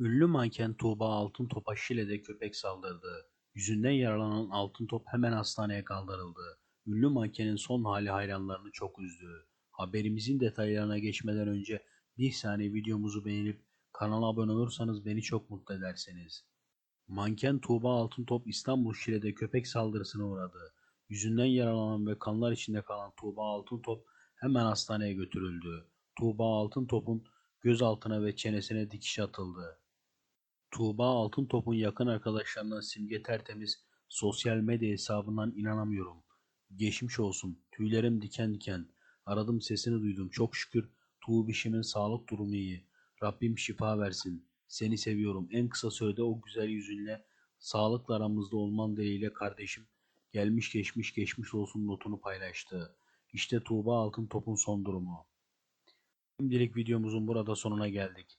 Ünlü manken Tuğba Altıntop'a Şile'de köpek saldırdı. Yüzünden yaralanan Altıntop hemen hastaneye kaldırıldı. Ünlü mankenin son hali hayranlarını çok üzdü. Haberimizin detaylarına geçmeden önce bir saniye videomuzu beğenip kanala abone olursanız beni çok mutlu edersiniz. Manken Tuğba Altıntop İstanbul Şile'de köpek saldırısına uğradı. Yüzünden yaralanan ve kanlar içinde kalan Tuğba Altıntop hemen hastaneye götürüldü. Tuğba Altıntop'un gözaltına ve çenesine dikiş atıldı. Tuğba Altıntop'un yakın arkadaşlarından Simge Tertemiz sosyal medya hesabından inanamıyorum. Geçmiş olsun. Tüylerim diken diken. Aradım sesini duydum. Çok şükür Tuğbişimin sağlık durumu iyi. Rabbim şifa versin. Seni seviyorum. En kısa sürede o güzel yüzünle sağlıkla aramızda olman dileğiyle kardeşim gelmiş geçmiş geçmiş olsun notunu paylaştı. İşte Tuğba Altıntop'un son durumu. Şimdilik videomuzun burada sonuna geldik.